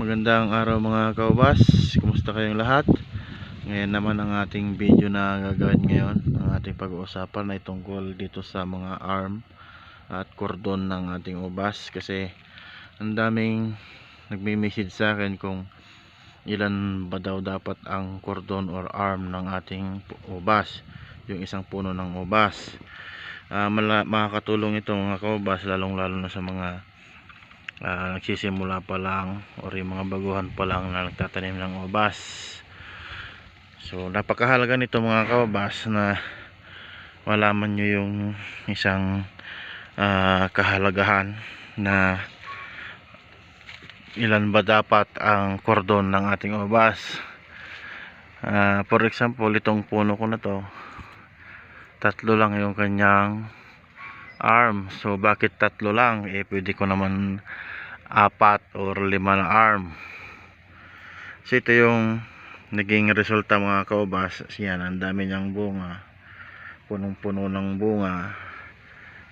Magandang araw mga kaubas. Kumusta kayong lahat? Ngayon naman ang ating video na gagawin ngayon. Ang ating pag-uusapan ay tungkol dito sa mga arm at cordon ng ating ubas. Kasi ang daming nagme-message sa akin kung ilan ba daw dapat ang cordon or arm ng ating ubas. Yung isang puno ng ubas. Mala- makakatulong ito mga kaubas lalong lalo na sa mga ah, nagsisimula pa lang or yung mga baguhan pa lang na nagtatanim ng ubas so napakahalaga nito mga kababas na malaman nyo yung isang ah, kahalagahan na ilan ba dapat ang kordon ng ating ubas Ah, for example itong puno ko na to tatlo lang yung kanyang arm. So bakit tatlo lang? Eh pwede ko naman apat or lima na arm. So ito yung naging resulta mga kaubas. Yan ang dami niyang bunga. Punong puno ng bunga.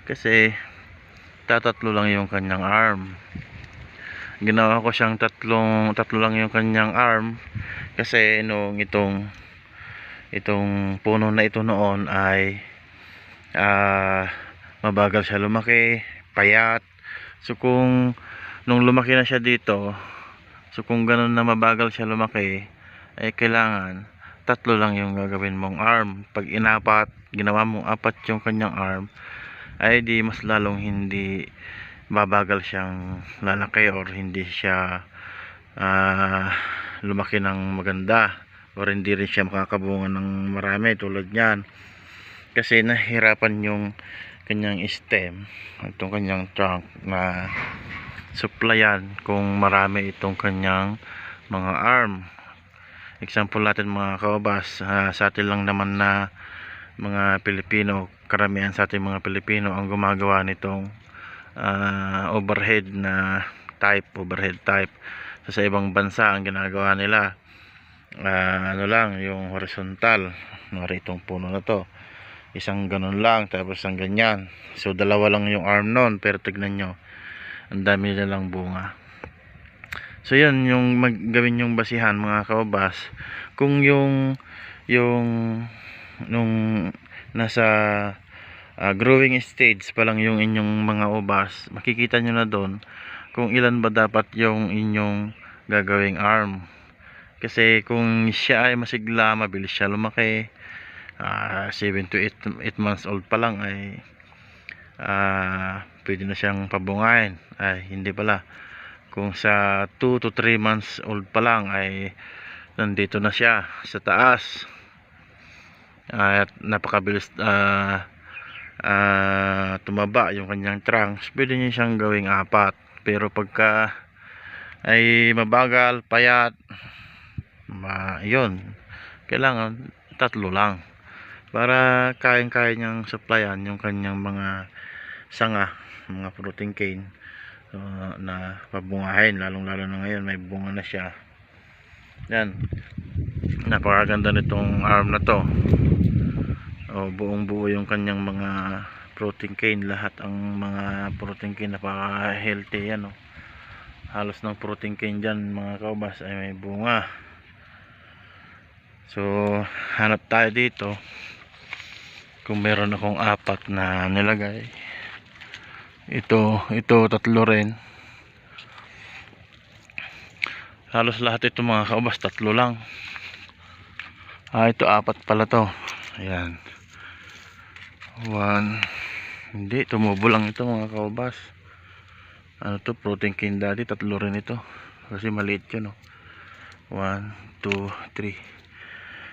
Kasi tatatlo lang yung kanyang arm. Ginawa ko siyang tatlong tatlo lang yung kanyang arm. Kasi nung itong itong puno na ito noon ay ah mabagal siya lumaki payat. So kung nung lumaki na siya dito so kung ganun na mabagal siya lumaki ay kailangan tatlo lang yung gagawin mong arm. Pag inapat ginawa mong apat yung kanyang arm ay di mas lalong hindi babagal siyang lalaki or hindi siya ah, lumaki ng maganda or hindi rin siya makakabunga ng marami tulad niyan. Kasi nahirapan yung kanyang stem itong kanyang trunk na supplyan kung marami itong kanyang mga arm. Example natin mga kaobas ah, sa atin lang naman na mga Pilipino karamihan sa ating mga Pilipino ang gumagawa nitong ah, overhead na type overhead type. So, sa ibang bansa ang ginagawa nila ah, ano lang yung horizontal nari itong puno na to isang ganun lang tapos isang ganyan. So dalawa lang yung arm nun pero tignan nyo ang dami nilang bunga. So yun yung maggawin yung basihan mga kaubas kung yung yung nung nasa ah, growing stage pa lang yung inyong mga ubas makikita nyo na doon kung ilan ba dapat yung inyong gagawing arm. Kasi kung siya ay masigla mabilis siya lumaki 7 to 8, 8 months old pa lang ay ah, pwede na siyang pabungain. Ay hindi pala. Kung sa 2 to 3 months old pa lang ay nandito na siya sa taas. At napakabilis ah, ah, tumaba yung kanyang trunks. Pwede niya siyang gawing apat. Pero pagka ay mabagal payat ma yun. Kailangan tatlo lang para kayang-kaya niyang supplyan yung kanyang mga sanga mga protein cane so, na pabungahin. Lalong lalo na ngayon may bunga na siya. Yan. Napakaganda nitong arm na to. O buong buo yung kanyang mga protein cane. Lahat ang mga protein cane napaka healthy yan o. Halos ng protein cane dyan mga kaubas ay may bunga. So hanap tayo dito kung meron akong apat na nilagay. Ito ito tatlo rin. Halos lahat ito mga kaubas tatlo lang. Ah ito apat pala to. Ayan. One. Hindi tumubo lang ito mga kaubas. Ano to protein cane daddy tatlo rin ito. Kasi maliit yun oh. one two three.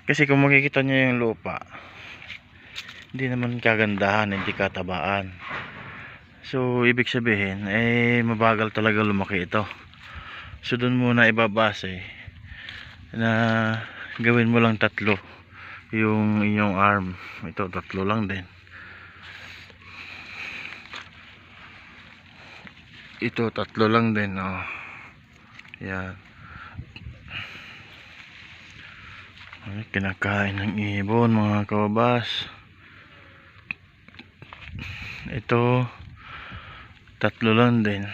Kasi kung makikita nyo yung lupa hindi naman kagandahan hindi katabaan. So ibig sabihin eh mabagal talaga lumaki ito. So dun muna ibabase na gawin mo lang tatlo yung inyong arm. Ito tatlo lang din. Ito tatlo lang din oh. yan. Ay, kinakain ng ibon mga kababas ito tatlo lang din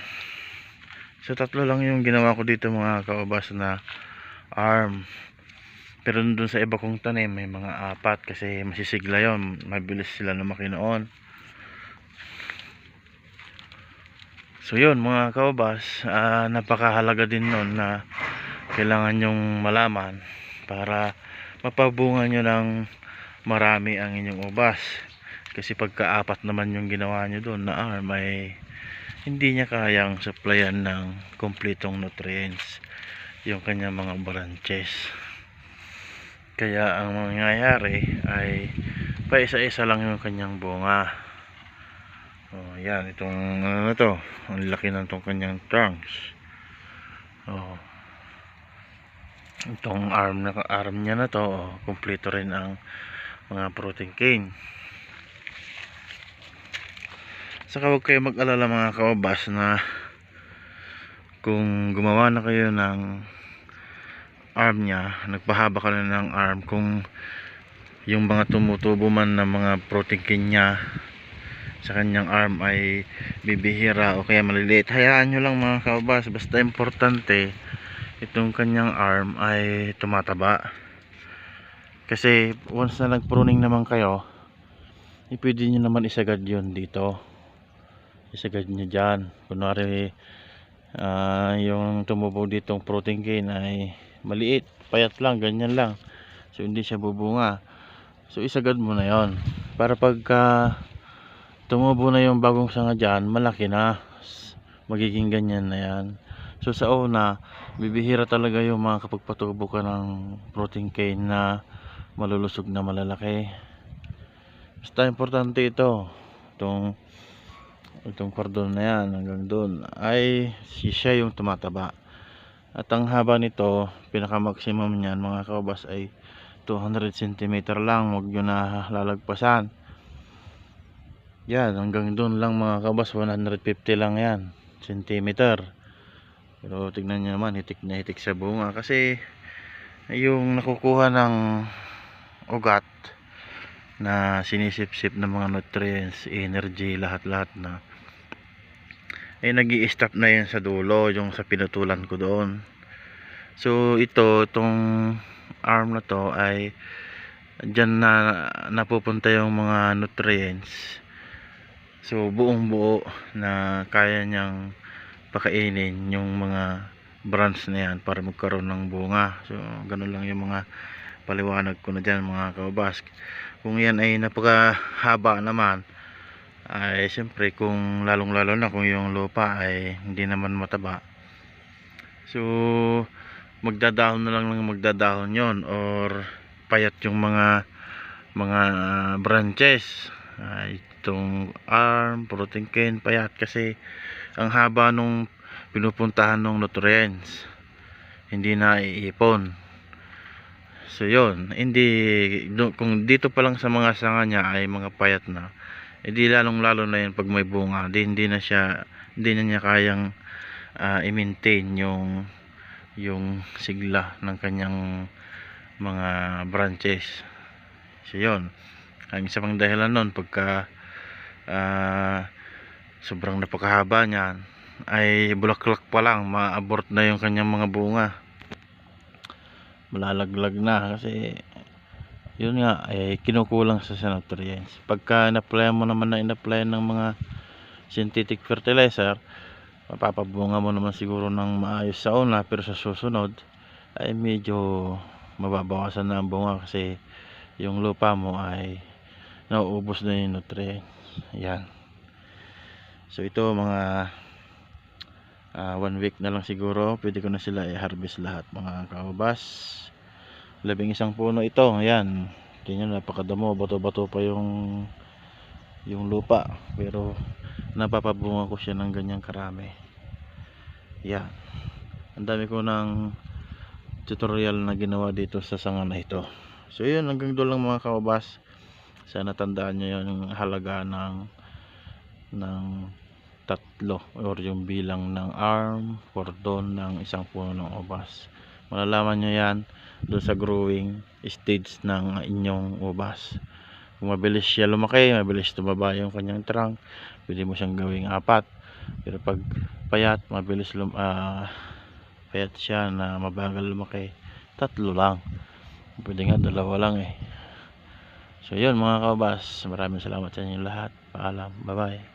So tatlo lang yung ginawa ko dito mga kaubas na arm. Pero dun sa iba kong tanim may mga apat kasi masisigla yon Mabilis sila lumaki noon. So yun mga kaubas, ah, napakahalaga din nun na kailangan yung malaman para mapabunga nyo ng marami ang inyong ubas. Kasi pagka-apat naman yung ginawa nyo doon na arm ay hindi niya kayang supplyan ng kumpletong nutrients yung kanyang mga branches. Kaya ang mangyayari ay paisa-isa lang yung kanyang bunga. Oh, yan itong ano na to, ang laki ng tong kanyang trunks. Oh. Itong arm na arm niya na to, oh, kumpleto rin ang mga protein cane. Saka huwag kayo mag-alala mga kaobas na kung gumawa na kayo ng arm niya, nagpahaba ka na ng arm kung yung mga tumutubo man na mga protein niya sa kanyang arm ay bibihira o kaya maliliit. Hayaan nyo lang mga kaubas basta importante itong kanyang arm ay tumataba. Kasi once na nag pruning naman kayo ipwede nyo naman isagad yun dito isagad nyo dyan kunwari ah, yung tumubo ditong protein cane ay maliit payat lang ganyan lang so hindi siya bubunga so isagad mo na yon para pagka tumubo na yung bagong sanga dyan, malaki na. Magiging ganyan na yan. So sa una, bibihira talaga yung mga kapag patubo ka ng protein cane na malulusog na malalaki. Basta importante ito. Itong itong cordon na yan hanggang doon ay si- siya yung tumataba. At ang haba nito, pinaka-maximum niyan mga kaubas ay 200 cm lang. Huwag nyo na lalagpasan. Yan, hanggang doon lang mga kabas, 150 lang yan, centimeter. Pero tignan nyo naman, hitik na hitik sa bunga. Kasi, yung nakukuha ng ugat na sinisip-sip ng mga nutrients, energy, lahat-lahat na ay nag stop na yun sa dulo, yung sa pinutulan ko doon. So, ito, itong arm na to ay dyan na napupunta yung mga nutrients So buong buo na kaya niyang pakainin yung mga branch na yan para magkaroon ng bunga. So ganun lang yung mga paliwanag ko na dyan mga kababas. Kung yan ay napakahaba naman ay siyempre kung lalong lalo na kung yung lupa ay hindi naman mataba. So magdadahon na lang ng magdadahon yon or payat yung mga mga branches. Ay itong arm, protein cane, payat kasi ang haba nung pinupuntahan ng nutrients. Hindi na iipon. So yun. Hindi kung dito pa lang sa mga sanga niya ay mga payat na hindi lalong lalo na yun pag may bunga. Di, hindi na siya hindi na niya kayang ah, i-maintain yung yung sigla ng kanyang mga branches. So yun. Ang isa pang dahilan nun pagka ah, sobrang napakahaba niyan ay bulaklak pa lang ma-abort na yung kanyang mga bunga. Malalaglag na kasi yun nga ay kinukulang sa sa nutrients. Pagka na-apply mo naman na in-apply ng mga synthetic fertilizer mapapabunga mo naman siguro ng maayos sa una pero sa susunod ay medyo mababawasan na ang bunga kasi yung lupa mo ay nauubos na yung nutrients. Yan. So ito mga ah, one week na lang siguro pwede ko na sila i-harvest lahat mga kaubas labing isang puno ito ayan. Tingnan napakadamo bato bato pa yung yung lupa. Pero napapabunga ko siya ng ganyang karami. Yan ang dami ko ng tutorial na ginawa dito sa sanga na ito. So yun hanggang doon lang mga kaubas sana tandaan nyo yun yung halaga ng ng tatlo or yung bilang ng arm cordon ng isang puno ng ubas malalaman nyo yan doon sa growing stage ng inyong ubas. Kung mabilis siya lumaki mabilis tumaba yung kanyang trunk pwede mo siyang gawing apat. Pero pag payat mabilis lum ah, payat siya na mabagal lumaki tatlo lang. Pwede nga dalawa lang eh. So yun mga kabas maraming salamat sa inyo lahat. Paalam. Bye bye